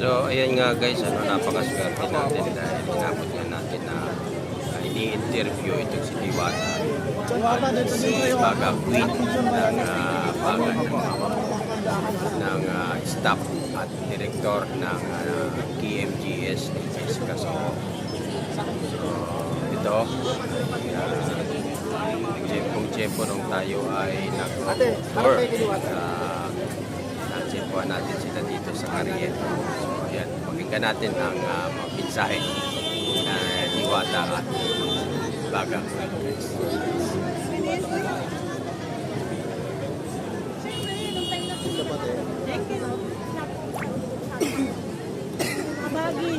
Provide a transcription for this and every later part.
So, ayan nga guys, ano, napakaswerte natin dahil inabot nga natin na uh, ini-interview itong si Diwata. At si Baga Queen ng uh, Baga ng uh, staff at director ng uh, KMGS ni Jessica Soho. So, ito, uh, kung nung tayo ay nag-tour uh, natin sila dito sa Cariel. Pakinggan natin ang uh, mga mensahe na Diwata at Baga. Abagi.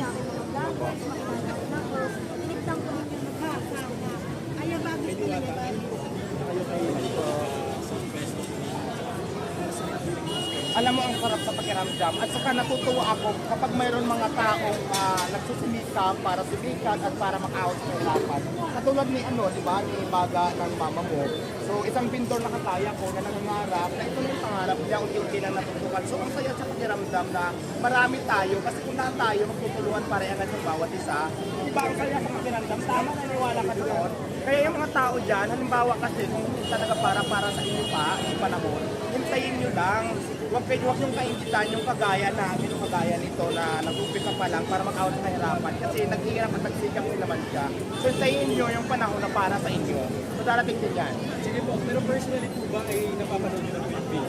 Alam mo ang sarap sa pakiramdam at saka natutuwa ako kapag mayroon mga taong uh, nagsusumikap para sumikat at para makaawat sa hirapan. Katulad ni ano, di ba, ni Baga ng mama mo. So isang pintor na kataya ko na nangangarap na ito na yung pangarap niya, unti-unti na natutukan. So ang saya sa pakiramdam na marami tayo kasi kung lahat tayo magtutulungan parehangan ng bawat isa, di ba ang saya sa pakiramdam? Tama naniwala ka doon. Kaya yung mga tao dyan, halimbawa kasi kung talaga para para sa inyo pa, yung panahon, hintayin nyo lang. Huwag kayo, huwag yung kaingitan yung kagaya namin, yung kagaya nito na nag-umpisa pa lang para makawat sa kahirapan. Kasi naghihirap at nagsikap din naman siya. So hintayin nyo yung panahon na para sa inyo. So darating din yan. Sige po, pero personally po ba ay napapanood nyo ng video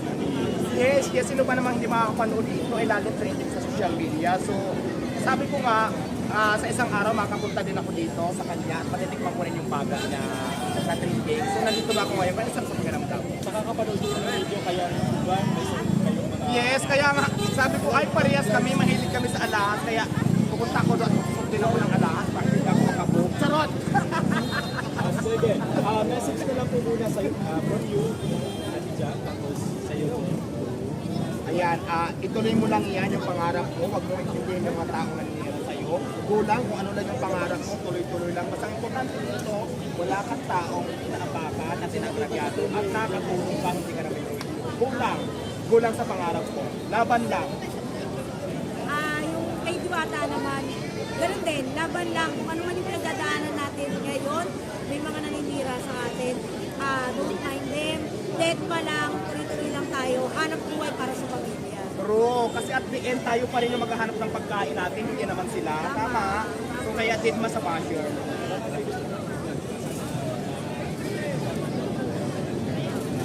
Yes, yes, sino ba namang hindi makakapanood ito ay lalo trending sa social media. So, sabi ko nga, ah, sa isang araw makapunta din ako dito sa kanya at matitikman ko rin yung baga niya sa trending. So, nandito ba ako ngayon? Isang sa pakiramdam. nakakapanood nyo ng video kaya ba may kayong mga Yes, kaya nga, sabi ko, ay parehas kami, mahilig kami sa alahas, kaya pupunta ako doon susundin ako ng alahas para hindi ako makabook. Charot! Ah, sige, ah, message ko lang po muna sa uh, from you, Ate Jack, tapos sa iyo. Ayan, ah, ituloy mo lang yan yung pangarap mo. Huwag mo intindihin yung mga taong naninira sa'yo. Kulang kung ano lang yung pangarap mo, tuloy-tuloy lang. Basta importante dito, wala kang taong inaapakan at tinagrabyado at nakatulong ka, hindi ka na may Kulang. Kulang sa pangarap mo. Laban lang. Ah, yung kay Diwata naman, ganun din, laban lang. Kung ano man yung pinagdadaanan natin ngayon, may mga naninira sa atin. Ah, don't mind them. Dead pa lang, tuloy-tuloy lang tayo. Hanap buhay para sa pamilya. True. Kasi at the end, tayo pa rin yung maghahanap ng pagkain natin, hindi naman sila. Tama. So kaya din mas sa basher.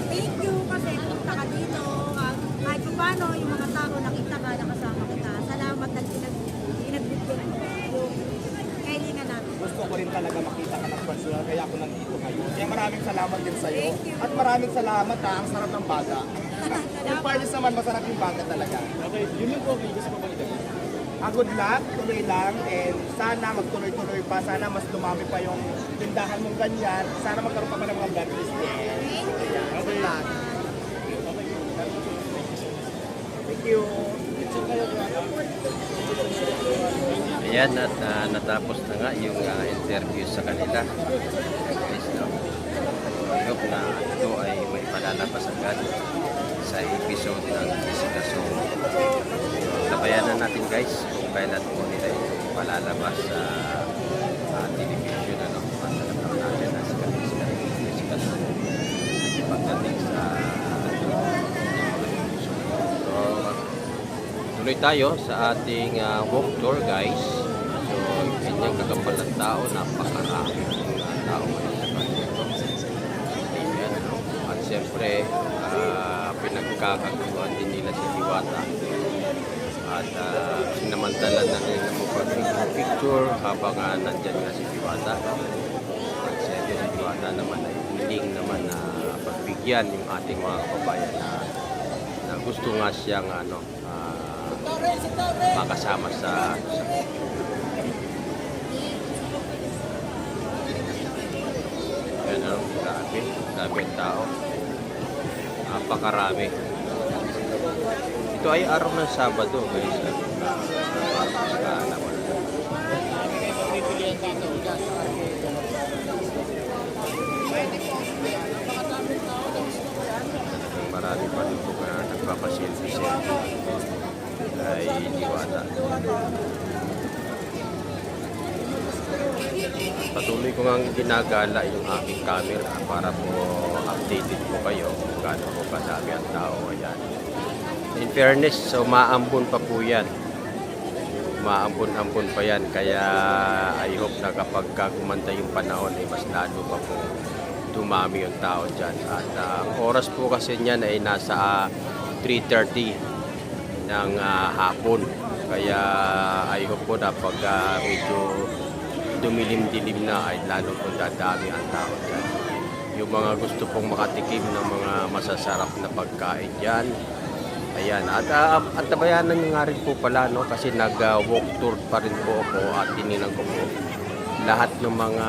Thank you kasi punta ka dito. Ah, kahit pa paano, yung mga tao nakita ka, nakasama kita. Salamat at pinag pinagbigyan mo yung kailangan natin. gusto ko rin talaga makita ka ng personal, kaya ako nandito ngayon. Kaya maraming salamat din sa'yo. Thank you. At maraming salamat ha, ang sarap ng baga. Yung parties naman, masarap yung baga talaga. Okay, yun lang po, may gusto ko bang idagdag? Ah, good luck, tuloy lang, and sana magtuloy-tuloy pa, sana mas dumami pa yung tindahan mong ganyan, sana magkaroon pa pa ng mga blood din. Ayan, good luck. Thank you. Ayan, at uh, natapos na nga yung uh, interview sa kanila. Guys, no? I hope na ito ay may palalabas agad sa episode ng Jessica. So, tabayanan natin guys kung kailan po nila ito palalabas sa uh, television. Ano? Masalamang natin na si Jessica, Jessica Soho pagdating sa So, tuloy tayo sa ating uh, walk tour guys. So, kanyang kagambal ng tao, napakarami ng uh, tao? At siyempre, uh, pinagkakagawa din nila si Diwata. At uh, sinamantala na nila mo picture habang uh, nandyan nga si Diwata. At siyempre si Diwata naman ay hiling naman na pagbigyan yung ating mga kababayan na, na gusto nga siyang ano, ah, makasama sa, sa ano, grabe, grabe ang tao. Napakarami. Ito ay araw ng Sabado, guys. Marami pa rin po na nagpapasilfi-selfie. kay Diwata. Patuloy ko nga ginagala yung aking camera para po updated po kayo gaano po kadami ang tao. Ayan. In fairness, so maambon pa po yan. Maambon-ambon pa yan. Kaya I hope na kapag ka gumanda yung panahon, eh, mas lalo pa po dumami yung tao dyan. At ang oras po kasi niyan ay nasa ah, 3.30 ng ah, hapon. Kaya I hope po na pag ah, medyo dumilim-dilim na ay lalo po dadami ang tao dyan. Yung mga gusto pong makatikim ng mga masasarap na pagkain dyan. Ayan, at uh, at tabayanan nyo nga rin po pala no kasi nag-walk tour pa rin po ako at tininan ko po lahat ng mga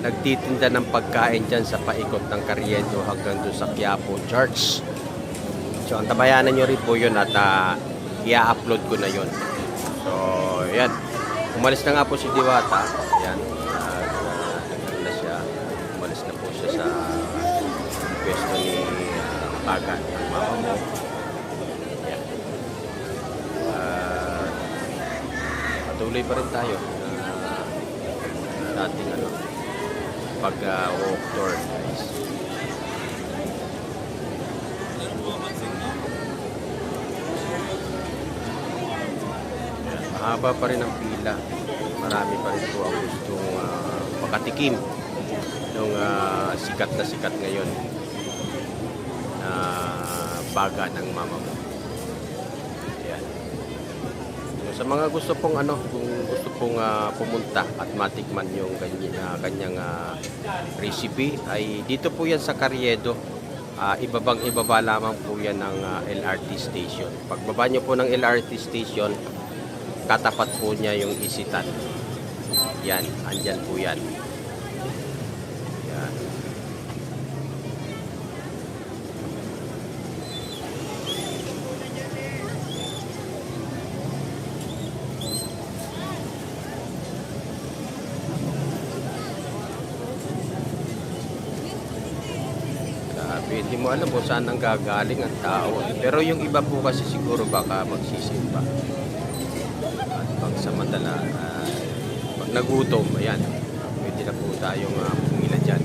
nagtitinda ng pagkain dyan sa paikot ng Carriedo hanggang doon sa Quiapo Church. So, ang tabayanan nyo rin po yun at uh, i-upload ko na yun. So, yan. Umalis na nga po si Diwata. Yan. At uh, nagano na siya. Umalis na po siya sa pwesto ni uh, Baga ng mama mo. Yan. Uh, patuloy pa rin tayo uh, sa ating ano, pag uh, tour guys. Mahaba pa rin ang pila. Marami pa rin po ang gustong uh, makatikim ng uh, sikat na sikat ngayon na baga ng mama mo. Yan. So, sa mga gusto pong ano, kung gusto pong ah, pumunta at matikman yung ganyan, ah, kanyang ah, recipe ay dito po yan sa Carriedo. Ah, ibabang ibaba lamang po yan ng ah, LRT station. Pagbaba nyo po ng LRT station, katapat po niya yung isitan. Yan, andyan po. Yan. Mo alam kung saan ang gagaling ang tao. Pero yung iba po kasi siguro baka magsisimba. At pagsamantala, uh, pag nagutom, ayan, pwede na po tayong uh, pumila dyan.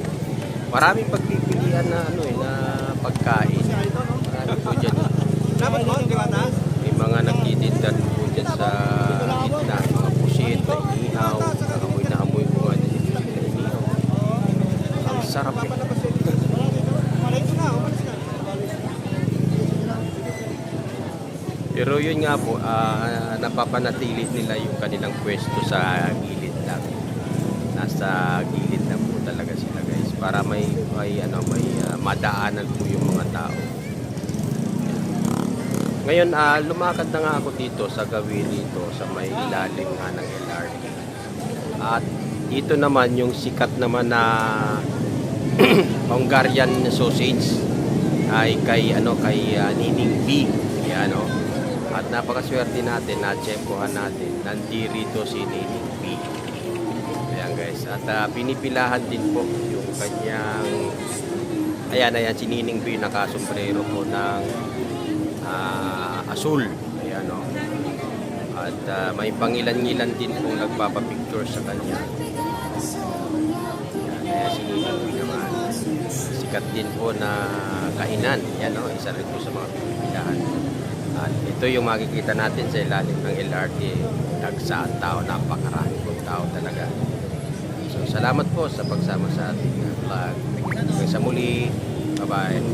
Maraming pagpipilian na ano eh, na pagkain. Marami po dyan. May mga nagtitinda rin po dyan sa gitna, mga pusit, na inihaw, nakamoy na amoy ko nga dyan yung pusit na inihaw. Ang sarap eh. Pero yun nga po, ah, napapanatili nila yung kanilang pwesto sa gilid lang. Nasa gilid lang po talaga sila guys. Para may, may, ano, may ah, madaanan po yung mga tao. Ngayon, ah, lumakad na nga ako dito sa gawin dito sa may ilalim nga ng LRT. At dito naman yung sikat naman na Hungarian sausage ay kay ano kay ah, Nining B. Yan no. At napakaswerte natin na tsempohan natin. Nandirito si Nining B. Ayan guys. At ah, pinipilahan din po yung kanyang ayan ayan si Nining B nakasombrero po ng ah, asul. Ayan no. At ah, may pangilan-ngilan din pong nagpapapicture sa kanya. Ayan, kaya si Nining B naman sikat din po na kainan. Yan o, isa rin po sa mga pinipilahan. At ito yung makikita natin sa ilalim ng LRT. Dagsaan tao, napakarami po tao talaga. So, salamat po sa pagsama sa ating vlog. Hanggang sa muli. Bye-bye.